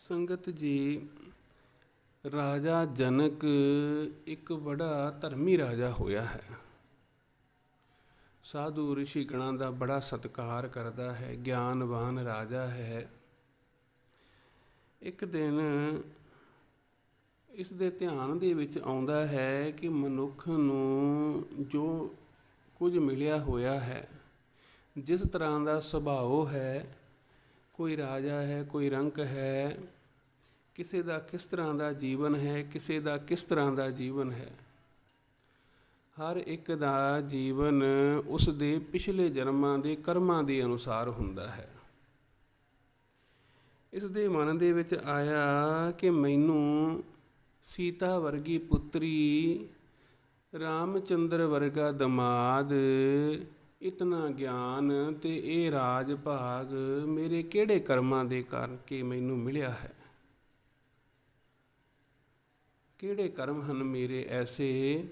ਸੰਗਤ ਜੀ, ਰਾਜਾ ਜਨਕ ਇੱਕ ਬੜਾ ਧਰਮੀ ਰਾਜਾ ਹੋਇਆ ਹੈ। ਸਾਧੂ ਰਿਸ਼ੀ ਗਣਾਂ ਦਾ ਬੜਾ ਸਤਿਕਾਰ ਕਰਦਾ ਹੈ, ਗਿਆਨਵਾਨ ਰਾਜਾ ਹੈ। ਇੱਕ ਦਿਨ ਇਸ ਦੇ ਧਿਆਨ ਦੇ ਵਿੱਚ ਆਉਂਦਾ ਹੈ ਕਿ ਮਨੁੱਖ ਨੂੰ ਜੋ ਕੁਝ ਮਿਲਿਆ ਹੋਇਆ ਹੈ, ਜਿਸ ਤਰ੍ਹਾਂ ਦਾ ਸੁਭਾਅ ਹੈ ਕੋਈ ਰਾਜਾ ਹੈ, ਕੋਈ ਰੰਕ ਹੈ, ਕਿਸੇ ਦਾ ਕਿਸ ਤਰ੍ਹਾਂ ਦਾ ਜੀਵਨ ਹੈ, ਕਿਸੇ ਦਾ ਕਿਸ ਤਰ੍ਹਾਂ ਦਾ ਜੀਵਨ ਹੈ। ਹਰ ਇੱਕ ਦਾ ਜੀਵਨ ਉਸ ਦੇ ਪਿਛਲੇ ਜਨਮਾਂ ਦੇ ਕਰਮਾਂ ਦੇ ਅਨੁਸਾਰ ਹੁੰਦਾ ਹੈ। ਇਸ ਦੇ ਮਨ ਦੇ ਵਿੱਚ ਆਇਆ ਕਿ ਮੈਨੂੰ ਸੀਤਾ ਵਰਗੀ ਪੁੱਤਰੀ ਰਾਮਚੰਦਰ ਵਰਗਾ ਦਮਾਦ ਇਤਨਾ ਗਿਆਨ ਤੇ ਇਹ ਰਾਜ ਭਾਗ ਮੇਰੇ ਕਿਹੜੇ ਕਰਮਾਂ ਦੇ ਕਰਕੇ ਮੈਨੂੰ ਮਿਲਿਆ ਹੈ? ਕਿਹੜੇ ਕਰਮ ਹਨ ਮੇਰੇ ਐਸੇ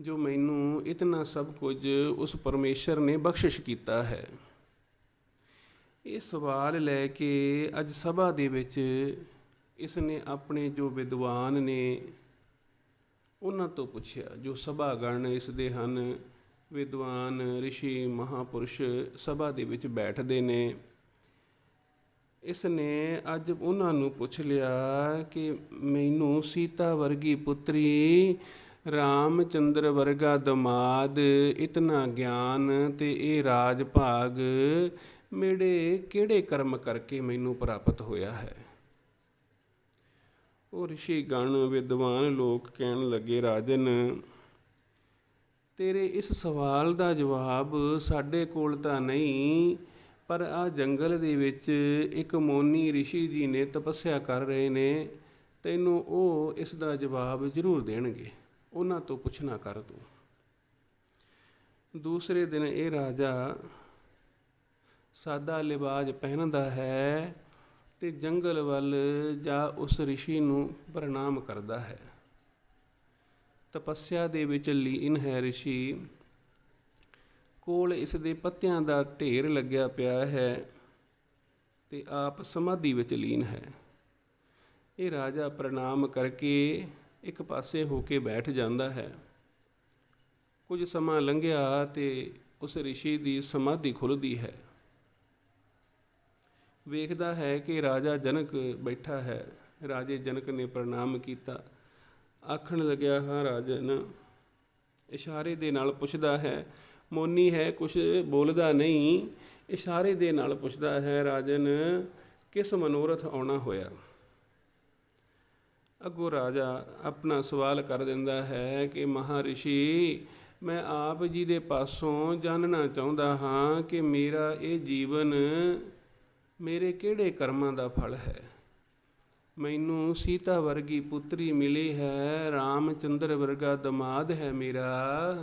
ਜੋ ਮੈਨੂੰ ਇਤਨਾ ਸਭ ਕੁਝ ਉਸ ਪਰਮੇਸ਼ਰ ਨੇ ਬਖਸ਼ਿਸ਼ ਕੀਤਾ ਹੈ? ਇਹ ਸਵਾਲ ਲੈ ਕੇ ਅੱਜ ਸਭਾ ਦੇ ਵਿੱਚ ਇਸ ਨੇ ਆਪਣੇ ਜੋ ਵਿਦਵਾਨ ਨੇ ਉਹਨਾਂ ਤੋਂ ਪੁੱਛਿਆ, ਜੋ ਸਭਾਗਣ ਇਸ ਦੇ ਹਨ ਵਿਦਵਾਨ ઋષਿ ਮਹਾਪੁਰਸ਼ ਸਭਾ ਦੇ ਵਿੱਚ ਬੈਠਦੇ ਨੇ ਇਸ ਨੇ ਅੱਜ ਉਹਨਾਂ ਨੂੰ ਪੁੱਛ ਲਿਆ ਕਿ ਮੈਨੂੰ ਸੀਤਾ ਵਰਗੀ ਪੁੱਤਰੀ ਰਾਮਚੰਦਰ ਵਰਗਾ ਦਮਾਦ ਇਤਨਾ ਗਿਆਨ ਤੇ ਇਹ ਰਾਜ ਭਾਗ ਮੇਰੇ ਕਿਹੜੇ ਕਰਮ ਕਰਕੇ ਮੈਨੂੰ ਪ੍ਰਾਪਤ ਹੋਇਆ ਹੈ ਉਹ ઋષਿ ਗਣ ਵਿਦਵਾਨ ਲੋਕ ਕਹਿਣ ਲੱਗੇ ਰਾਜਨ ਤੇਰੇ ਇਸ ਸਵਾਲ ਦਾ ਜਵਾਬ ਸਾਡੇ ਕੋਲ ਤਾਂ ਨਹੀਂ ਪਰ ਆ ਜੰਗਲ ਦੇ ਵਿੱਚ ਇੱਕ ਮੋਨੀ ઋષਿ ਜੀ ਨੇ ਤਪੱਸਿਆ ਕਰ ਰਹੇ ਨੇ ਤੈਨੂੰ ਉਹ ਇਸ ਦਾ ਜਵਾਬ ਜ਼ਰੂਰ ਦੇਣਗੇ ਉਹਨਾਂ ਤੋਂ ਪੁੱਛਣਾ ਕਰ ਤੂੰ ਦੂਸਰੇ ਦਿਨ ਇਹ ਰਾਜਾ ਸਾਦਾ ਲਿਬਾਜ ਪਹਿਨਦਾ ਹੈ ਤੇ ਜੰਗਲ ਵੱਲ ਜਾ ਉਸ ઋષਿ ਨੂੰ ਪ੍ਰਣਾਮ ਕਰਦਾ ਹੈ ਤਪੱਸਿਆ ਦੇ ਵਿੱਚ ਲੀਨ ਹੈ ਰਿਸ਼ੀ। ਕੋਲ ਇਸ ਦੇ ਪੱਤਿਆਂ ਦਾ ਢੇਰ ਲੱਗਿਆ ਪਿਆ ਹੈ ਤੇ ਆਪ ਸਮਾਧੀ ਵਿੱਚ ਲੀਨ ਹੈ। ਇਹ ਰਾਜਾ ਪ੍ਰਣਾਮ ਕਰਕੇ ਇੱਕ ਪਾਸੇ ਹੋ ਕੇ ਬੈਠ ਜਾਂਦਾ ਹੈ। ਕੁਝ ਸਮਾਂ ਲੰਘਿਆ ਤੇ ਉਸ ઋષਿ ਦੀ ਸਮਾਧੀ ਖੁੱਲਦੀ ਹੈ। ਵੇਖਦਾ ਹੈ ਕਿ ਰਾਜਾ ਜਨਕ ਬੈਠਾ ਹੈ। ਰਾਜੇ ਜਨਕ ਨੇ ਪ੍ਰਣਾਮ ਕੀਤਾ। ਆਖਣ ਲੱਗਿਆ, ਹਾਂ ਰਾਜਨ, ਇਸ਼ਾਰੇ ਦੇ ਨਾਲ ਪੁੱਛਦਾ ਹੈ, ਮੋਨੀ ਹੈ ਕੁਝ ਬੋਲਦਾ ਨਹੀਂ। ਇਸ਼ਾਰੇ ਦੇ ਨਾਲ ਪੁੱਛਦਾ ਹੈ, ਰਾਜਨ, ਕਿਸ ਮਨੋਰਥ ਆਉਣਾ ਹੋਇਆ? ਅੱਗੋਂ ਰਾਜਾ ਆਪਣਾ ਸਵਾਲ ਕਰ ਦਿੰਦਾ ਹੈ ਕਿ ਮਹਾਰਿਸ਼ੀ ਮੈਂ ਆਪ ਜੀ ਦੇ ਪਾਸੋਂ ਜਾਣਨਾ ਚਾਹੁੰਦਾ ਹਾਂ ਕਿ ਮੇਰਾ ਇਹ ਜੀਵਨ ਮੇਰੇ ਕਿਹੜੇ ਕਰਮਾਂ ਦਾ ਫਲ ਹੈ? ਮੈਨੂੰ ਸੀਤਾ ਵਰਗੀ ਪੁੱਤਰੀ ਮਿਲੀ ਹੈ, ਰਾਮਚੰਦਰ ਵਰਗਾ ਦਮਾਦ ਹੈ ਮੇਰਾ।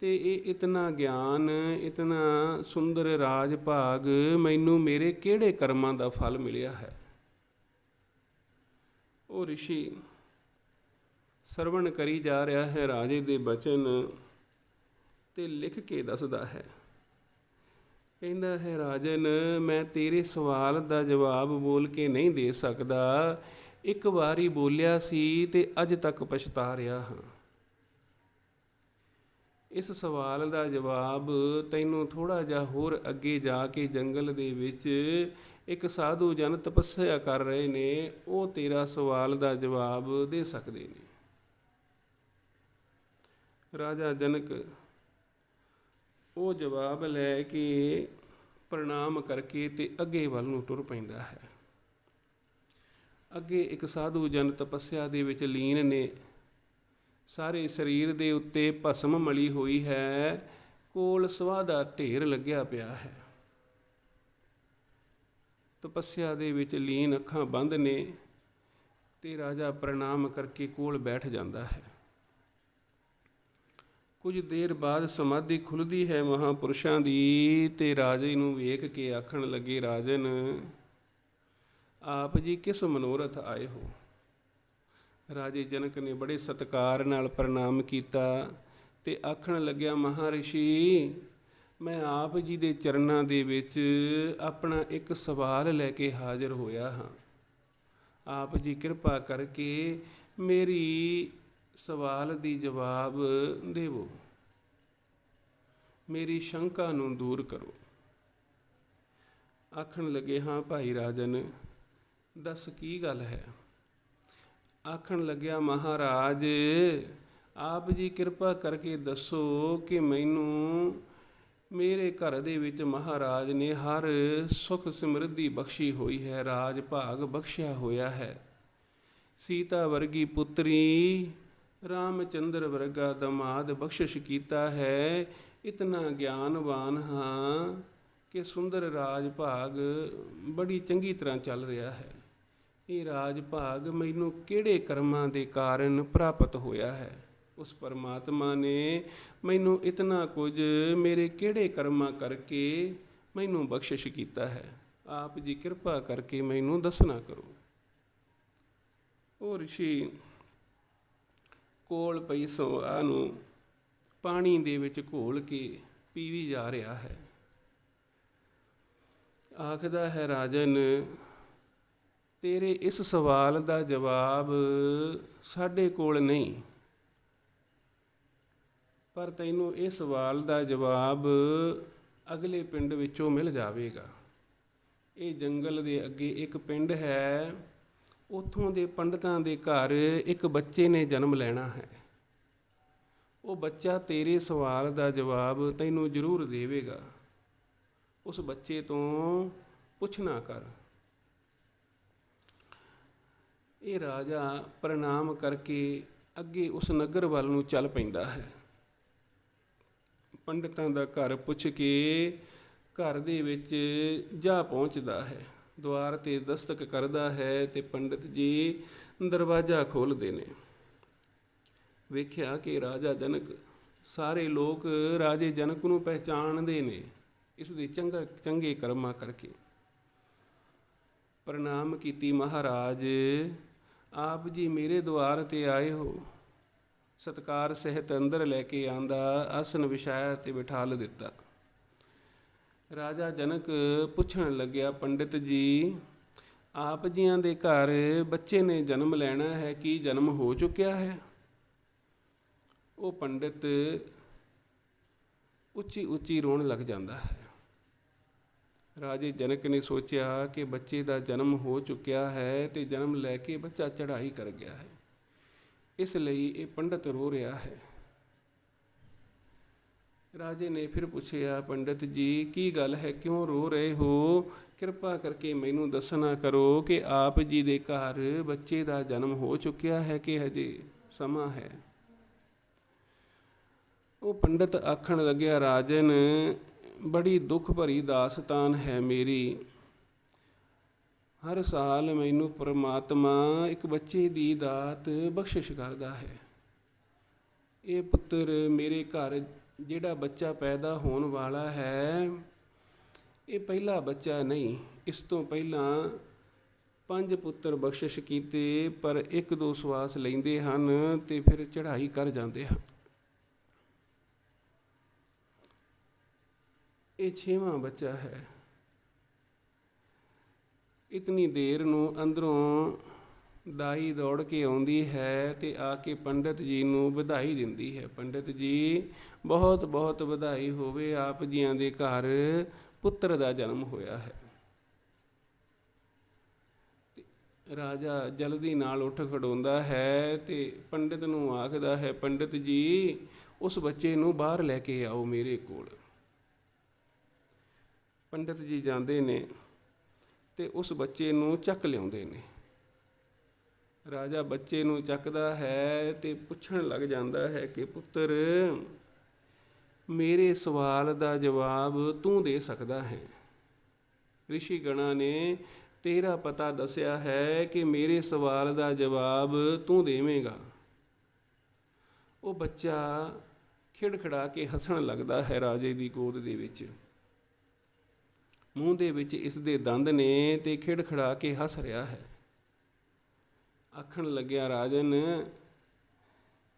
ਤੇ ਇਹ ਇਤਨਾ ਗਿਆਨ, ਇਤਨਾ ਸੁੰਦਰ ਰਾਜ ਭਾਗ ਮੈਨੂੰ ਮੇਰੇ ਕਿਹੜੇ ਕਰਮਾਂ ਦਾ ਫਲ ਮਿਲਿਆ ਹੈ? ਉਹ ઋષਿ ਸਰਵਣ ਕਰੀ ਜਾ ਰਿਹਾ ਹੈ ਰਾਜੇ ਦੇ ਬਚਨ ਤੇ ਲਿਖ ਕੇ ਦੱਸਦਾ ਹੈ। ਕਹਿੰਦਾ ਹੈ, ਰਾਜਨ, ਮੈਂ ਤੇਰੇ ਸਵਾਲ ਦਾ ਜਵਾਬ ਬੋਲ ਕੇ ਨਹੀਂ ਦੇ ਸਕਦਾ। ਇੱਕ ਵਾਰੀ ਬੋਲਿਆ ਸੀ ਤੇ ਅੱਜ ਤੱਕ ਪਛਤਾ ਰਿਹਾ ਹਾਂ। ਇਸ ਸਵਾਲ ਦਾ ਜਵਾਬ ਤੈਨੂੰ ਥੋੜਾ ਜਿਹਾ ਹੋਰ ਅੱਗੇ ਜਾ ਕੇ ਜੰਗਲ ਦੇ ਵਿੱਚ ਇੱਕ ਸਾਧੂ ਜਨ ਤਪੱਸਿਆ ਕਰ ਰਹੇ ਨੇ, ਉਹ ਤੇਰਾ ਸਵਾਲ ਦਾ ਜਵਾਬ ਦੇ ਸਕਦੇ ਨੇ। ਰਾਜਾ ਜਨਕ ਉਹ ਜਵਾਬ ਲੈ ਕੇ ਪ੍ਰਣਾਮ ਕਰਕੇ ਤੇ ਅੱਗੇ ਵੱਲ ਨੂੰ ਤੁਰ ਪੈਂਦਾ ਹੈ। ਅੱਗੇ ਇੱਕ ਸਾਧੂ ਜਨ ਤਪੱਸਿਆ ਦੇ ਵਿੱਚ ਲੀਨ ਨੇ, ਸਾਰੇ ਸਰੀਰ ਦੇ ਉੱਤੇ ਭਸਮ ਮਲੀ ਹੋਈ ਹੈ, ਕੋਲ ਸਵਾਹ ਦਾ ਢੇਰ ਲੱਗਿਆ ਪਿਆ ਹੈ। ਤਪੱਸਿਆ ਦੇ ਵਿੱਚ ਲੀਨ ਅੱਖਾਂ ਬੰਦ ਨੇ ਤੇ ਰਾਜਾ ਪ੍ਰਣਾਮ ਕਰਕੇ ਕੋਲ ਬੈਠ ਜਾਂਦਾ ਹੈ। ਕੁਝ ਦੇਰ ਬਾਅਦ ਸਮਾਧੀ ਖੁੱਲਦੀ ਹੈ ਮਹਾਪੁਰਸ਼ਾਂ ਦੀ ਤੇ ਰਾਜੇ ਨੂੰ ਵੇਖ ਕੇ ਆਖਣ ਲੱਗੇ, ਰਾਜਨ, ਆਪ ਜੀ ਕਿਸ ਮਨੋਰਥ ਆਏ ਹੋ? ਰਾਜੇ ਜਨਕ ਨੇ ਬੜੇ ਸਤਕਾਰ ਨਾਲ ਪ੍ਰਣਾਮ ਕੀਤਾ ਤੇ ਆਖਣ ਲੱਗਿਆ, ਮਹਾਰਿਸ਼ੀ, ਮੈਂ ਆਪ ਜੀ ਦੇ ਚਰਨਾਂ ਦੇ ਵਿੱਚ ਆਪਣਾ ਇੱਕ ਸਵਾਲ ਲੈ ਕੇ ਹਾਜ਼ਰ ਹੋਇਆ ਹਾਂ। ਆਪ ਜੀ ਕਿਰਪਾ ਕਰਕੇ ਮੇਰੀ ਸਵਾਲ ਦੀ ਜਵਾਬ ਦੇਵੋ। ਮੇਰੀ ਸ਼ੰਕਾ ਨੂੰ ਦੂਰ ਕਰੋ। ਆਖਣ ਲੱਗੇ, ਹਾਂ ਭਾਈ ਰਾਜਨ, ਦੱਸ ਕੀ ਗੱਲ ਹੈ? ਆਖਣ ਲੱਗਿਆ, ਮਹਾਰਾਜ, ਆਪ ਜੀ ਕਿਰਪਾ ਕਰਕੇ ਦੱਸੋ ਕਿ ਮੈਨੂੰ ਮੇਰੇ ਘਰ ਦੇ ਵਿੱਚ ਮਹਾਰਾਜ ਨੇ ਹਰ ਸੁਖ ਸਮਰਿੱਧੀ ਬਖਸ਼ੀ ਹੋਈ ਹੈ, ਰਾਜ ਭਾਗ ਬਖਸ਼ਿਆ ਹੋਇਆ ਹੈ। ਸੀਤਾ ਵਰਗੀ ਪੁੱਤਰੀ ਰਾਮਚੰਦਰ ਵਰਗਾ ਦਮਾਦ ਬਖਸ਼ਿਸ਼ ਕੀਤਾ ਹੈ, ਇਤਨਾ ਗਿਆਨਵਾਨ ਹਾਂ ਕਿ ਸੁੰਦਰ ਰਾਜ ਭਾਗ ਬੜੀ ਚੰਗੀ ਤਰ੍ਹਾਂ ਚੱਲ ਰਿਹਾ ਹੈ। ਇਹ ਰਾਜ ਭਾਗ ਮੈਨੂੰ ਕਿਹੜੇ ਕਰਮਾਂ ਦੇ ਕਾਰਨ ਪ੍ਰਾਪਤ ਹੋਇਆ ਹੈ? ਉਸ ਪਰਮਾਤਮਾ ਨੇ ਮੈਨੂੰ ਇਤਨਾ ਕੁਝ ਮੇਰੇ ਕਿਹੜੇ ਕਰਮਾਂ ਕਰਕੇ ਮੈਨੂੰ ਬਖਸ਼ਿਸ਼ ਕੀਤਾ ਹੈ? ਆਪ ਜੀ ਕਿਰਪਾ ਕਰਕੇ ਮੈਨੂੰ ਦੱਸਣਾ ਕਰੋ। ਉਹ ਰਿਸ਼ੀ ਕੋਲ ਪਈ ਸਵਾ ਨੂੰ ਪਾਣੀ ਦੇ ਵਿੱਚ ਘੋਲ ਕੇ ਪੀਵੀ ਜਾ ਰਿਹਾ ਹੈ। ਆਖਦਾ ਹੈ, ਰਾਜਨ, ਤੇਰੇ ਇਸ ਸਵਾਲ ਦਾ ਜਵਾਬ ਸਾਡੇ ਕੋਲ ਨਹੀਂ। ਪਰ ਤੈਨੂੰ ਇਹ ਸਵਾਲ ਦਾ ਜਵਾਬ ਅਗਲੇ ਪਿੰਡ ਵਿੱਚੋਂ ਮਿਲ ਜਾਵੇਗਾ। ਇਹ ਜੰਗਲ ਦੇ ਅੱਗੇ ਇੱਕ ਪਿੰਡ ਹੈ। ਉਥੋਂ ਦੇ ਪੰਡਤਾਂ ਦੇ ਘਰ ਇੱਕ ਬੱਚੇ ਨੇ ਜਨਮ ਲੈਣਾ ਹੈ। ਉਹ ਬੱਚਾ ਤੇਰੇ ਸਵਾਲ ਦਾ ਜਵਾਬ ਤੈਨੂੰ ਜ਼ਰੂਰ ਦੇਵੇਗਾ। ਉਸ ਬੱਚੇ ਤੋਂ ਪੁੱਛਣਾ ਕਰ। ਇਹ ਰਾਜਾ ਪ੍ਰਣਾਮ ਕਰਕੇ ਅੱਗੇ ਉਸ ਨਗਰ ਵੱਲ ਨੂੰ ਚੱਲ ਪੈਂਦਾ ਹੈ। ਪੰਡਤਾਂ ਦਾ ਘਰ ਪੁੱਛ ਕੇ ਘਰ ਦੇ ਵਿੱਚ ਜਾ ਪਹੁੰਚਦਾ ਹੈ। ਦੁਆਰ ਤੇ ਦਸਤਕ ਕਰਦਾ ਹੈ ਤੇ ਪੰਡਿਤ ਜੀ ਦਰਵਾਜ਼ਾ ਖੋਲਦੇ ਨੇ। ਵੇਖਿਆ ਕਿ ਰਾਜਾ ਜਨਕ ਸਾਰੇ ਲੋਕ ਰਾਜੇ ਜਨਕ ਨੂੰ ਪਹਿਚਾਣਦੇ ਨੇ, ਇਸ ਦੇ ਚੰਗਾ ਚੰਗੇ ਕਰਮਾਂ ਕਰਕੇ। ਪ੍ਰਣਾਮ ਕੀਤੀ ਮਹਾਰਾਜ, ਆਪ ਜੀ ਮੇਰੇ ਦੁਆਰ ਤੇ ਆਏ ਹੋ। ਸਤਕਾਰ ਸਹਿਤ ਅੰਦਰ ਲੈ ਕੇ ਆਂਦਾ, ਆਸਨ ਵਿਛਾਇਆ ਤੇ ਬਿਠਾਲ ਦਿੱਤਾ। ਰਾਜਾ ਜਨਕ ਪੁੱਛਣ ਲੱਗਿਆ, ਪੰਡਿਤ ਜੀ, ਆਪ ਜੀਆਂ ਦੇ ਘਰ ਬੱਚੇ ਨੇ ਜਨਮ ਲੈਣਾ ਹੈ, ਕੀ ਜਨਮ ਹੋ ਚੁੱਕਿਆ ਹੈ? ਉਹ ਪੰਡਿਤ ਉੱਚੀ ਉੱਚੀ ਰੋਣ ਲੱਗ ਜਾਂਦਾ ਹੈ। ਰਾਜੇ ਜਨਕ ਨੇ ਸੋਚਿਆ ਕਿ ਬੱਚੇ ਦਾ ਜਨਮ ਹੋ ਚੁੱਕਿਆ ਹੈ ਤੇ ਜਨਮ ਲੈ ਕੇ ਬੱਚਾ ਚੜ੍ਹਾਈ ਕਰ ਗਿਆ ਹੈ। ਇਸ ਲਈ ਇਹ ਪੰਡਤ ਰੋ ਰਿਹਾ ਹੈ। ਰਾਜੇ ਨੇ ਫਿਰ ਪੁੱਛਿਆ, ਪੰਡਤ ਜੀ, ਕੀ ਗੱਲ ਹੈ? ਕਿਉਂ ਰੋ ਰਹੇ ਹੋ? ਕਿਰਪਾ ਕਰਕੇ ਮੈਨੂੰ ਦੱਸਣਾ ਕਰੋ ਕਿ ਆਪ ਜੀ ਦੇ ਘਰ ਬੱਚੇ ਦਾ ਜਨਮ ਹੋ ਚੁੱਕਿਆ ਹੈ ਕਿ ਹਜੇ ਸਮਾਂ ਹੈ? ਉਹ ਪੰਡਤ ਆਖਣ ਲੱਗਿਆ, ਰਾਜਨ, ਬੜੀ ਦੁੱਖ ਭਰੀ ਦਾਸਤਾਨ ਹੈ ਮੇਰੀ। ਹਰ ਸਾਲ ਮੈਨੂੰ ਪ੍ਰਮਾਤਮਾ ਇੱਕ ਬੱਚੇ ਦੀ ਦਾਤ ਬਖਸ਼ਿਸ਼ ਕਰਦਾ ਹੈ। ਇਹ ਪੁੱਤਰ ਮੇਰੇ ਘਰ ਜਿਹੜਾ ਬੱਚਾ ਪੈਦਾ ਹੋਣ ਵਾਲਾ ਹੈ, ਇਹ ਪਹਿਲਾ ਬੱਚਾ ਨਹੀਂ, ਇਸ ਤੋਂ ਪਹਿਲਾਂ ਪੰਜ ਪੁੱਤਰ ਬਖਸ਼ਿਸ਼ ਕੀਤੇ, ਪਰ ਇੱਕ ਦੋ ਸਵਾਸ ਲੈਂਦੇ ਹਨ ਤੇ ਫਿਰ ਚੜ੍ਹਾਈ ਕਰ ਜਾਂਦੇ ਹਨ। ਇਹ ਛੇਵਾਂ ਬੱਚਾ ਹੈ। ਇਤਨੀ ਦੇਰ ਨੂੰ ਅੰਦਰੋਂ ਦਾਈ ਦੌੜ ਕੇ ਆਉਂਦੀ ਹੈ ਤੇ ਆ ਕੇ ਪੰਡਤ ਜੀ ਨੂੰ ਵਧਾਈ ਦਿੰਦੀ ਹੈ। ਪੰਡਤ ਜੀ, ਬਹੁਤ ਬਹੁਤ ਵਧਾਈ ਹੋਵੇ, ਆਪ ਜੀਆਂ ਦੇ ਘਰ ਪੁੱਤਰ ਦਾ ਜਨਮ ਹੋਇਆ ਹੈ। ਰਾਜਾ ਜਲਦੀ ਨਾਲ ਉੱਠ ਖੜੋਂਦਾ ਹੈ ਤੇ ਪੰਡਤ ਨੂੰ ਆਖਦਾ ਹੈ, ਪੰਡਤ ਜੀ, ਉਸ ਬੱਚੇ ਨੂੰ ਬਾਹਰ ਲੈ ਕੇ ਆਓ ਮੇਰੇ ਕੋਲ। ਪੰਡਤ ਜੀ ਜਾਂਦੇ ਨੇ ਤੇ ਉਸ ਬੱਚੇ ਨੂੰ ਚੱਕ ਲਿਆਉਂਦੇ ਨੇ। ਰਾਜਾ ਬੱਚੇ ਨੂੰ ਚੱਕਦਾ ਹੈ ਤੇ ਪੁੱਛਣ ਲੱਗ ਜਾਂਦਾ ਹੈ ਕਿ, ਪੁੱਤਰ, ਮੇਰੇ ਸਵਾਲ ਦਾ ਜਵਾਬ ਤੂੰ ਦੇ ਸਕਦਾ ਹੈ। ਰਿਸ਼ੀ ਗਣਾ ਨੇ ਤੇਰਾ ਪਤਾ ਦੱਸਿਆ ਹੈ ਕਿ ਮੇਰੇ ਸਵਾਲ ਦਾ ਜਵਾਬ ਤੂੰ ਦੇਵੇਂਗਾ। ਉਹ ਬੱਚਾ ਖਿੜਖੜਾ ਕੇ ਹੱਸਣ ਲੱਗਦਾ ਹੈ ਰਾਜੇ ਦੀ ਗੋਦ ਦੇ ਵਿੱਚ। ਮੂੰਹ ਦੇ ਵਿੱਚ ਇਸ ਦੇ ਦੰਦ ਨੇ ਤੇ ਖਿੜਖੜਾ ਕੇ ਹੱਸ ਰਿਹਾ ਹੈ। ਆਖਣ ਲੱਗਿਆ, ਰਾਜਨ,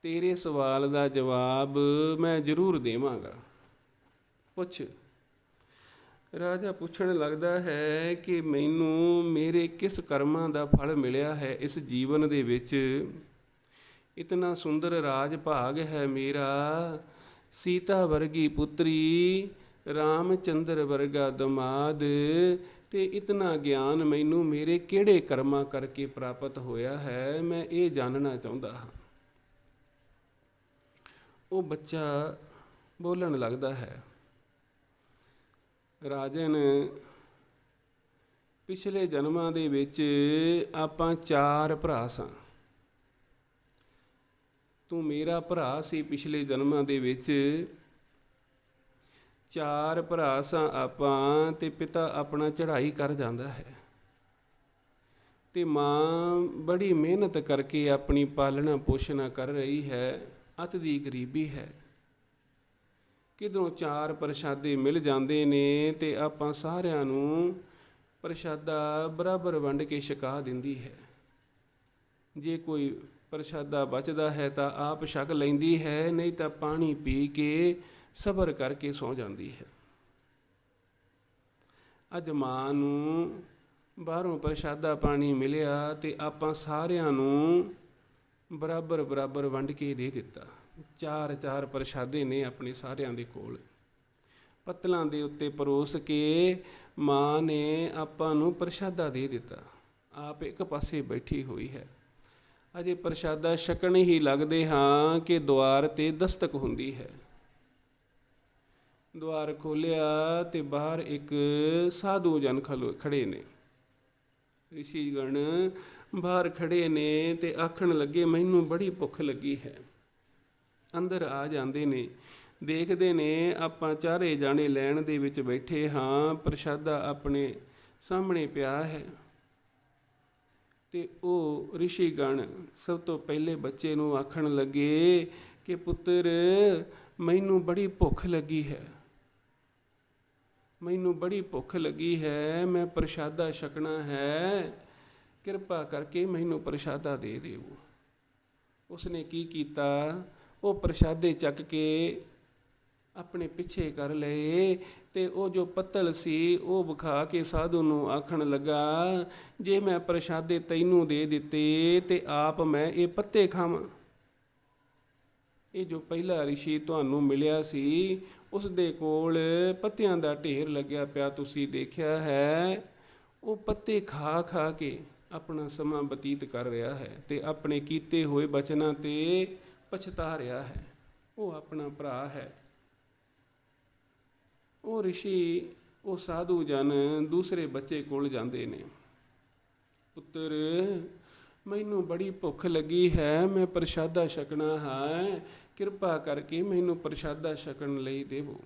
ਤੇਰੇ ਸਵਾਲ ਦਾ ਜਵਾਬ ਮੈਂ ਜ਼ਰੂਰ ਦੇਵਾਂਗਾ। ਪੁੱਛ। ਰਾਜਾ ਪੁੱਛਣ ਲੱਗਦਾ ਹੈ ਕਿ ਮੈਨੂੰ ਮੇਰੇ ਕਿਸ ਕਰਮਾਂ ਦਾ ਫਲ ਮਿਲਿਆ ਹੈ ਇਸ ਜੀਵਨ ਦੇ ਵਿੱਚ? ਇਤਨਾ ਸੁੰਦਰ ਰਾਜ ਭਾਗ ਹੈ ਮੇਰਾ, ਸੀਤਾ ਵਰਗੀ ਪੁੱਤਰੀ, ਰਾਮਚੰਦਰ ਵਰਗਾ ਦਮਾਦ ਤੇ ਇਤਨਾ ਗਿਆਨ ਮੈਨੂੰ ਮੇਰੇ ਕਿਹੜੇ ਕਰਮਾਂ ਕਰਕੇ ਪ੍ਰਾਪਤ ਹੋਇਆ ਹੈ, ਮੈਂ ਇਹ ਜਾਣਨਾ ਚਾਹੁੰਦਾ ਹਾਂ। ਉਹ ਬੱਚਾ ਬੋਲਣ ਲੱਗਦਾ ਹੈ, ਰਾਜਨ, ਪਿਛਲੇ ਜਨਮਾਂ ਦੇ ਵਿੱਚ ਆਪਾਂ ਚਾਰ ਭਰਾ ਸਾਂ। ਤੂੰ ਮੇਰਾ ਭਰਾ ਸੀ ਪਿਛਲੇ ਜਨਮਾਂ ਦੇ ਵਿੱਚ। ਚਾਰ ਭਰਾ ਸਾਂ ਆਪਾਂ ਤੇ ਪਿਤਾ ਆਪਣਾ ਚੜ੍ਹਾਈ ਕਰ ਜਾਂਦਾ ਹੈ। ਤੇ ਮਾਂ ਬੜੀ ਮਿਹਨਤ ਕਰਕੇ ਆਪਣੀ ਪਾਲਣਾ ਪੋਸ਼ਣਾ ਕਰ ਰਹੀ ਹੈ, ਅਤ ਦੀ ਗਰੀਬੀ ਹੈ। ਕਿਧਰੋਂ ਚਾਰ ਪ੍ਰਸ਼ਾਦੇ ਮਿਲ ਜਾਂਦੇ ਨੇ ਤੇ ਆਪਾਂ ਸਾਰਿਆਂ ਨੂੰ ਪ੍ਰਸ਼ਾਦਾ ਬਰਾਬਰ ਵੰਡ ਕੇ ਛਕਾ ਦਿੰਦੀ ਹੈ। ਜੇ ਕੋਈ ਪ੍ਰਸ਼ਾਦਾ ਬਚਦਾ ਹੈ ਤਾਂ ਆਪ ਛਕ ਲੈਂਦੀ ਹੈ, ਨਹੀਂ ਤਾਂ ਪਾਣੀ ਪੀ ਕੇ ਸਬਰ ਕਰਕੇ ਸੌ ਜਾਂਦੀ ਹੈ। ਅੱਜ ਮਾਂ ਨੂੰ ਬਾਹਰੋਂ ਪ੍ਰਸ਼ਾਦਾ ਪਾਣੀ ਮਿਲਿਆ ਤੇ ਆਪਾਂ ਸਾਰਿਆਂ ਨੂੰ ਬਰਾਬਰ ਬਰਾਬਰ ਵੰਡ ਕੇ ਦੇ ਦਿੱਤਾ। ਚਾਰ ਚਾਰ ਪ੍ਰਸ਼ਾਦੇ ਨੇ ਆਪਣੇ ਸਾਰਿਆਂ ਦੇ ਕੋਲ। ਪੱਤਲਾਂ ਦੇ ਉੱਤੇ ਪਰੋਸ ਕੇ ਮਾਂ ਨੇ ਆਪਾਂ ਨੂੰ ਪ੍ਰਸ਼ਾਦਾ ਦੇ ਦਿੱਤਾ। ਆਪ ਇੱਕ ਪਾਸੇ ਬੈਠੀ ਹੋਈ ਹੈ। ਅਜੇ ਪ੍ਰਸ਼ਾਦਾ ਛਕਣ ਹੀ ਲੱਗਦੇ ਹਾਂ ਕਿ ਦੁਆਰ ਤੇ ਦਸਤਕ ਹੁੰਦੀ ਹੈ। ਦੁਆਰ ਖੋਲਿਆ ਤੇ ਬਾਹਰ ਇੱਕ ਸਾਧੂ ਜਨ ਖਲੋ ਖੜੇ ਨੇ। ਰਿਸ਼ੀਗਣ ਬਾਹਰ ਖੜੇ ਨੇ ਤੇ ਆਖਣ ਲੱਗੇ, ਮੈਨੂੰ ਬੜੀ ਭੁੱਖ ਲੱਗੀ ਹੈ। ਅੰਦਰ ਆ ਜਾਂਦੇ ਨੇ। ਦੇਖਦੇ ਨੇ, ਆਪਾਂ ਚਾਰੇ ਜਾਣੇ ਲੈਣ ਦੇ ਵਿੱਚ ਬੈਠੇ ਹਾਂ। ਪ੍ਰਸ਼ਾਦਾ ਆਪਣੇ ਸਾਹਮਣੇ ਪਿਆ ਹੈ। ਤੇ ਉਹ ਰਿਸ਼ੀਗਣ ਸਭ ਤੋਂ ਪਹਿਲੇ ਬੱਚੇ ਨੂੰ ਆਖਣ ਲੱਗੇ ਕਿ, ਪੁੱਤਰ, ਮੈਨੂੰ ਬੜੀ ਭੁੱਖ ਲੱਗੀ ਹੈ। ਮੈਨੂੰ ਬੜੀ ਭੁੱਖ ਲੱਗੀ ਹੈ, ਮੈਂ ਪ੍ਰਸ਼ਾਦਾ ਛਕਣਾ ਹੈ। ਕਿਰਪਾ ਕਰਕੇ ਮੈਨੂੰ ਪ੍ਰਸ਼ਾਦਾ ਦੇ ਦਿਓ। ਉਸਨੇ ਕੀ ਕੀਤਾ? ਉਹ ਪ੍ਰਸ਼ਾਦੇ ਚੱਕ ਕੇ ਆਪਣੇ ਪਿੱਛੇ ਕਰ ਲਏ ਤੇ ਉਹ ਜੋ ਪੱਤਲ ਸੀ, ਉਹ ਵਿਖਾ ਕੇ ਸਾਧੂ ਨੂੰ ਆਖਣ ਲੱਗਾ, ਜੇ ਮੈਂ ਪ੍ਰਸ਼ਾਦੇ ਤੈਨੂੰ ਦੇ ਦਿੱਤੇ ਤੇ ਆਪ ਮੈਂ ਇਹ ਪੱਤੇ ਖਾਵਾਂ। ਇਹ ਜੋ ਪਹਿਲਾ ਰਿਸ਼ੀ ਤੁਹਾਨੂੰ ਮਿਲਿਆ ਸੀ ਉਸ ਦੇ ਕੋਲ ਪੱਤਿਆਂ ਦਾ ਢੇਰ ਲੱਗਿਆ ਪਿਆ ਤੁਸੀਂ ਦੇਖਿਆ ਹੈ। ਉਹ ਪੱਤੇ ਖਾ ਖਾ ਕੇ ਆਪਣਾ ਸਮਾਂ ਬਤੀਤ ਕਰ ਰਿਹਾ ਹੈ ਤੇ ਆਪਣੇ ਕੀਤੇ ਹੋਏ ਬਚਨਾਂ ਤੇ ਪਛਤਾ ਰਿਹਾ ਹੈ। ਉਹ ਆਪਣਾ ਭਰਾ ਹੈ। ਉਹ ਰਿਸ਼ੀ, ਉਹ ਸਾਧੂ ਜਨ ਦੂਸਰੇ ਬੱਚੇ ਕੋਲ ਜਾਂਦੇ ਨੇ। ਪੁੱਤਰ, ਮੈਨੂੰ ਬੜੀ ਭੁੱਖ ਲੱਗੀ ਹੈ, ਮੈਂ ਪ੍ਰਸ਼ਾਦਾ ਛਕਣਾ ਹੈ। ਕਿਰਪਾ ਕਰਕੇ ਮੈਨੂੰ ਪ੍ਰਸ਼ਾਦਾ ਛਕਣ ਲਈ ਦੇਵੋ।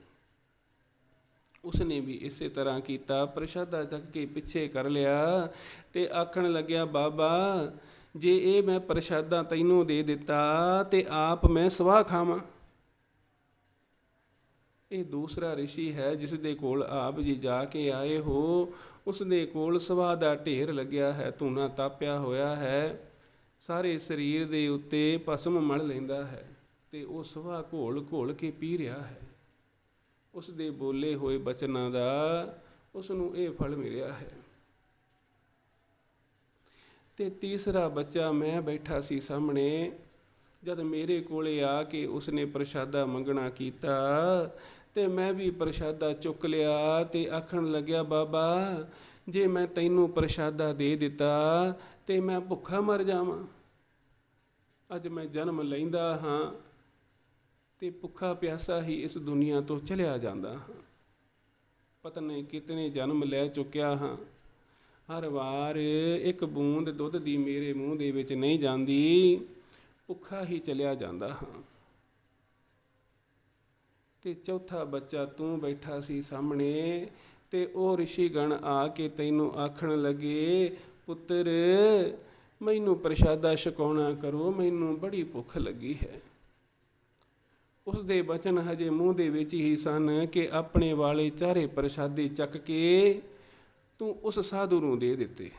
ਉਸਨੇ ਵੀ ਇਸੇ ਤਰ੍ਹਾਂ ਕੀਤਾ। ਪ੍ਰਸ਼ਾਦਾ ਚੱਕ ਕੇ ਪਿੱਛੇ ਕਰ ਲਿਆ ਤੇ ਆਖਣ ਲੱਗਿਆ, ਬਾਬਾ, ਜੇ ਇਹ ਮੈਂ ਪ੍ਰਸ਼ਾਦਾ ਤੈਨੂੰ ਦੇ ਦਿੱਤਾ ਤੇ ਆਪ ਮੈਂ ਸਵਾਹ ਖਾਵਾਂ। ਇਹ ਦੂਸਰਾ ਰਿਸ਼ੀ ਹੈ ਜਿਸ ਦੇ ਕੋਲ ਆਪ ਜੀ ਜਾ ਕੇ ਆਏ ਹੋ। ਉਸ ਦੇ ਕੋਲ ਸਵਾਹ ਦਾ ਢੇਰ ਲੱਗਿਆ ਹੈ, ਧੂਣਾ ਤਾਪਿਆ ਹੋਇਆ ਹੈ। ਸਾਰੇ ਸਰੀਰ ਦੇ ਉੱਤੇ ਪਸਮ ਮਲ ਲੈਂਦਾ ਹੈ। ਤੇ ਉਹ ਸਵਾਹ ਘੋਲ ਘੋਲ ਕੇ ਪੀ ਰਿਹਾ ਹੈ। ਉਸ ਦੇ ਬੋਲੇ ਹੋਏ ਬਚਨਾਂ ਦਾ ਉਸ ਨੂੰ ਇਹ ਫਲ ਮਿਲਿਆ ਹੈ। ਤੇ ਤੀਸਰਾ ਬੱਚਾ ਮੈਂ ਬੈਠਾ ਸੀ ਸਾਹਮਣੇ, ਜਦ ਮੇਰੇ ਕੋਲੇ ਆ ਕੇ ਉਸਨੇ ਪ੍ਰਸ਼ਾਦਾ ਮੰਗਣਾ ਕੀਤਾ, ਤੇ ਮੈਂ ਵੀ ਪ੍ਰਸ਼ਾਦਾ ਚੁੱਕ ਲਿਆ ਤੇ ਆਖਣ ਲੱਗਿਆ, ਬਾਬਾ, ਜੇ ਮੈਂ ਤੈਨੂੰ ਪ੍ਰਸ਼ਾਦਾ ਦੇ ਦਿੱਤਾ, ਤੇ ਮੈਂ ਭੁੱਖਾ ਮਰ ਜਾਵਾਂ। ਅੱਜ ਮੈਂ ਜਨਮ ਲੈਂਦਾ ਹਾਂ ਤੇ ਭੁੱਖਾ ਪਿਆਸਾ ਹੀ ਇਸ ਦੁਨੀਆ ਤੋਂ ਚਲਿਆ ਜਾਂਦਾ ਹਾਂ। ਪਤਾ ਨਹੀਂ ਕਿਤਨੇ ਜਨਮ ਲੈ ਚੁੱਕਿਆ ਹਾਂ। ਹਰ ਵਾਰ ਇੱਕ ਬੂੰਦ ਦੁੱਧ ਦੀ ਮੇਰੇ ਮੂੰਹ ਦੇ ਵਿੱਚ ਨਹੀਂ ਜਾਂਦੀ, ਭੁੱਖਾ ਹੀ ਚਲਿਆ ਜਾਂਦਾ ਹਾਂ। ਤੇ ਚੌਥਾ ਬੱਚਾ ਤੂੰ ਬੈਠਾ ਸੀ ਸਾਹਮਣੇ ਤੇ ਉਹ ਰਿਸ਼ੀਗਣ ਆ ਕੇ ਤੈਨੂੰ ਆਖਣ ਲੱਗੇ, ਪੁੱਤਰ, ਮੈਨੂੰ ਪ੍ਰਸ਼ਾਦਾ ਛਕਾਉਣਾ ਕਰੋ, ਮੈਨੂੰ ਬੜੀ ਭੁੱਖ ਲੱਗੀ ਹੈ। ਉਸ ਦੇ ਬਚਨ ਹਜੇ ਮੂੰਹ ਦੇ ਵਿੱਚ ਹੀ ਸਨ ਕਿ ਆਪਣੇ ਵਾਲੇ ਚਾਰੇ ਪ੍ਰਸ਼ਾਦੇ ਚੱਕ ਕੇ ਤੂੰ ਉਸ ਸਾਧੂ ਨੂੰ ਦੇ ਦਿੱਤੇ।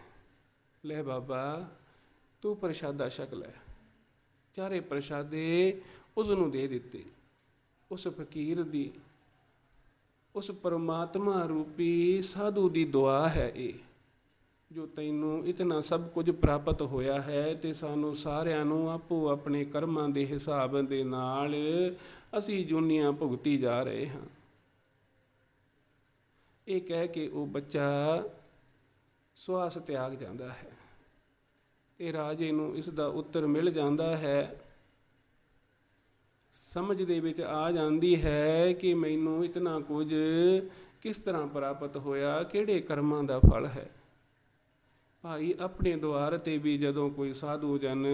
ਲੈ ਬਾਬਾ, ਤੂੰ ਪ੍ਰਸ਼ਾਦਾ ਛਕ ਲੈ। ਚਾਰੇ ਪ੍ਰਸ਼ਾਦੇ ਉਸ ਨੂੰ ਦੇ ਦਿੱਤੇ। ਉਸ ਫਕੀਰ ਦੀ, ਉਸ ਪਰਮਾਤਮਾ ਰੂਪੀ ਸਾਧੂ ਦੀ ਦੁਆ ਹੈ ਇਹ। ਜੋ ਤੈਨੂੰ ਇਤਨਾ ਸਭ ਕੁਝ ਪ੍ਰਾਪਤ ਹੋਇਆ ਹੈ ਤੇ ਸਾਨੂੰ ਸਾਰਿਆਂ ਨੂੰ ਆਪੋ ਆਪਣੇ ਕਰਮਾਂ ਦੇ ਹਿਸਾਬ ਦੇ ਨਾਲ ਅਸੀਂ ਜੁਨੀਆਂ ਭੁਗਤੀ ਜਾ ਰਹੇ ਹਾਂ। ਇਹ ਕਹਿ ਕੇ ਉਹ ਬੱਚਾ ਸਵਾਸ ਤਿਆਗ ਜਾਂਦਾ ਹੈ ਤੇ ਰਾਜੇ ਨੂੰ ਇਸ ਦਾ ਉੱਤਰ ਮਿਲ ਜਾਂਦਾ ਹੈ। ਸਮਝ ਦੇ ਵਿੱਚ ਆ ਜਾਂਦੀ ਹੈ ਕਿ ਮੈਨੂੰ ਇਤਨਾ ਕੁਝ ਕਿਸ ਤਰ੍ਹਾਂ ਪ੍ਰਾਪਤ ਹੋਇਆ, ਕਿਹੜੇ ਕਰਮਾਂ ਦਾ ਫਲ ਹੈ। ਭਾਈ ਆਪਣੇ ਦੁਆਰ ਤੇ ਵੀ ਜਦੋਂ ਕੋਈ ਸਾਧੂ ਜਨ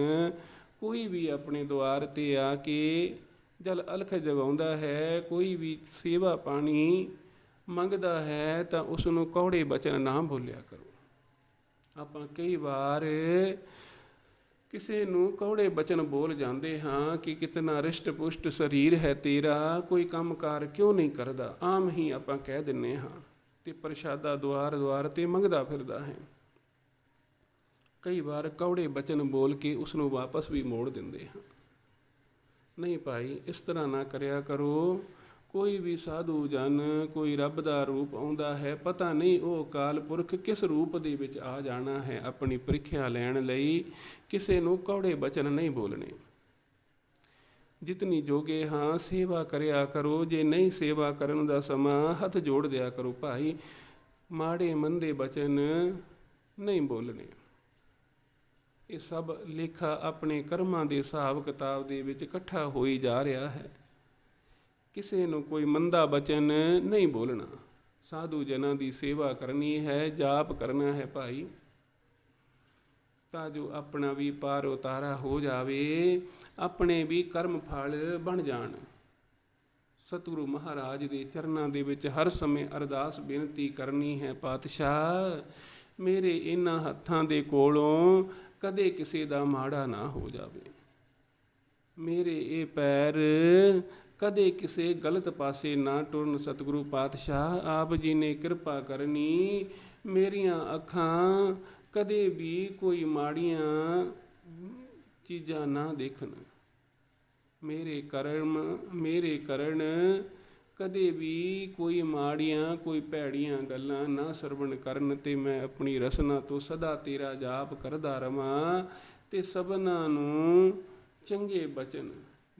ਕੋਈ ਵੀ ਆਪਣੇ ਦੁਆਰ ਤੇ ਆ ਕੇ ਜਲ ਅਲਖ ਜਗਾਉਂਦਾ ਹੈ, ਕੋਈ ਵੀ ਸੇਵਾ ਪਾਣੀ ਮੰਗਦਾ ਹੈ ਤਾਂ ਉਸ ਨੂੰ ਕੌੜੇ ਬਚਨ ਨਾ ਬੋਲਿਆ ਕਰੋ। ਆਪਾਂ ਕਈ ਵਾਰ ਕਿਸੇ ਨੂੰ ਕੌੜੇ ਬਚਨ ਬੋਲ ਜਾਂਦੇ ਹਾਂ ਕਿ ਕਿਤਨਾ ਰਿਸ਼ਟ ਪੁਸ਼ਟ ਸਰੀਰ ਹੈ ਤੇਰਾ, ਕੋਈ ਕੰਮਕਾਰ ਕਿਉਂ ਨਹੀਂ ਕਰਦਾ? ਆਮ ਹੀ ਆਪਾਂ ਕਹਿ ਦਿੰਨੇ ਹਾਂ ਤੇ ਪ੍ਰਸ਼ਾਦਾ ਦੁਆਰ ਦੁਆਰ ਤੇ ਮੰਗਦਾ ਫਿਰਦਾ ਹੈ। ਕਈ ਵਾਰ ਕੌੜੇ ਬਚਨ ਬੋਲ ਕੇ ਉਸ ਨੂੰ ਵਾਪਸ ਵੀ ਮੋੜ ਦਿੰਦੇ ਹਾਂ। ਨਹੀਂ ਭਾਈ, ਇਸ ਤਰ੍ਹਾਂ ਨਾ ਕਰਿਆ ਕਰੋ। ਕੋਈ ਵੀ ਸਾਧੂ ਜਨ, ਕੋਈ ਰੱਬ ਦਾ ਰੂਪ ਆਉਂਦਾ ਹੈ, ਪਤਾ ਨਹੀਂ ਉਹ ਅਕਾਲ ਪੁਰਖ ਕਿਸ ਰੂਪ ਦੇ ਵਿੱਚ ਆ ਜਾਣਾ ਹੈ ਆਪਣੀ ਪ੍ਰੀਖਿਆ ਲੈਣ ਲਈ। ਕਿਸੇ ਨੂੰ ਕੌੜੇ ਬਚਨ ਨਹੀਂ ਬੋਲਣੇ। ਜਿਤਨੀ ਜੋਗੇ ਹਾਂ, ਸੇਵਾ ਕਰਿਆ ਕਰੋ। ਜੇ ਨਹੀਂ ਸੇਵਾ ਕਰਨ ਦਾ ਸਮਾਂ, ਹੱਥ ਜੋੜ ਦਿਆ ਕਰੋ ਭਾਈ। ਮਾੜੇ ਮੰਦੇ ਬਚਨ ਨਹੀਂ ਬੋਲਣੇ। ਇਹ ਸਭ ਲੇਖਾ ਆਪਣੇ ਕਰਮਾਂ ਦੇ ਹਿਸਾਬ ਕਿਤਾਬ ਦੇ ਵਿੱਚ ਇਕੱਠਾ ਹੋਈ ਜਾ ਰਿਹਾ ਹੈ। ਕਿਸੇ ਨੂੰ ਕੋਈ ਮੰਦਾ ਬਚਨ ਨਹੀਂ ਬੋਲਣਾ। ਸਾਧੂ ਜਨਾਂ ਦੀ ਸੇਵਾ ਕਰਨੀ ਹੈ, ਜਾਪ ਕਰਨਾ ਹੈ ਭਾਈ। ਤਾਂ ਜੋ ਆਪਣਾ ਵੀ ਪਾਰ ਉਤਾਰਾ ਹੋ ਜਾਵੇ, ਆਪਣੇ ਵੀ ਕਰਮ ਫਲ ਬਣ ਜਾਣ। ਸਤਿਗੁਰੂ ਮਹਾਰਾਜ ਦੇ ਚਰਨਾਂ ਦੇ ਵਿੱਚ ਹਰ ਸਮੇਂ ਅਰਦਾਸ ਬੇਨਤੀ ਕਰਨੀ ਹੈ, ਪਾਤਸ਼ਾਹ ਮੇਰੇ ਇਹਨਾਂ ਹੱਥਾਂ ਦੇ ਕੋਲੋਂ ਕਦੇ ਕਿਸੇ ਦਾ ਮਾੜਾ ਨਾ ਹੋ ਜਾਵੇ। ਮੇਰੇ ਇਹ ਪੈਰ ਕਦੇ ਕਿਸੇ ਗਲਤ ਪਾਸੇ ਨਾ ਟੁਰਨ। ਸਤਿਗੁਰੂ ਪਾਤਸ਼ਾਹ, ਆਪ ਜੀ ਨੇ ਕਿਰਪਾ ਕਰਨੀ, ਮੇਰੀਆਂ ਅੱਖਾਂ ਕਦੇ ਵੀ ਕੋਈ ਮਾੜੀਆਂ ਚੀਜ਼ਾਂ ਨਾ ਦੇਖਣ। ਮੇਰੇ ਕਰਮ, ਮੇਰੇ ਕਰਨ ਕਦੇ ਵੀ ਕੋਈ ਮਾੜੀਆਂ, ਕੋਈ ਭੈੜੀਆਂ ਗੱਲਾਂ ਨਾ ਸਰਵਣ ਕਰਨ ਤੇ ਮੈਂ ਆਪਣੀ ਰਸਨਾ ਤੋਂ ਸਦਾ ਤੇਰਾ ਜਾਪ ਕਰਦਾ ਰਵਾਂ ਤੇ ਸਭਨਾਂ ਨੂੰ ਚੰਗੇ ਬਚਨ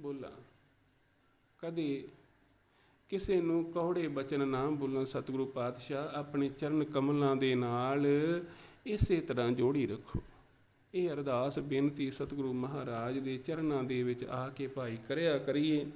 ਬੋਲਾਂ। ਕਦੇ ਕਿਸੇ ਨੂੰ ਕੌੜੇ ਬਚਨ ਨਾ ਬੋਲਣ ਸਤਿਗੁਰੂ ਪਾਤਸ਼ਾਹ, ਆਪਣੇ ਚਰਨ ਕਮਲਾਂ ਦੇ ਨਾਲ ਇਸੇ ਤਰ੍ਹਾਂ ਜੋੜੀ ਰੱਖੋ। ਇਹ ਅਰਦਾਸ ਬੇਨਤੀ ਸਤਿਗੁਰੂ ਮਹਾਰਾਜ ਦੇ ਚਰਨਾਂ ਦੇ ਵਿੱਚ ਆ ਕੇ ਭਾਈ ਕਰਿਆ ਕਰੀਏ।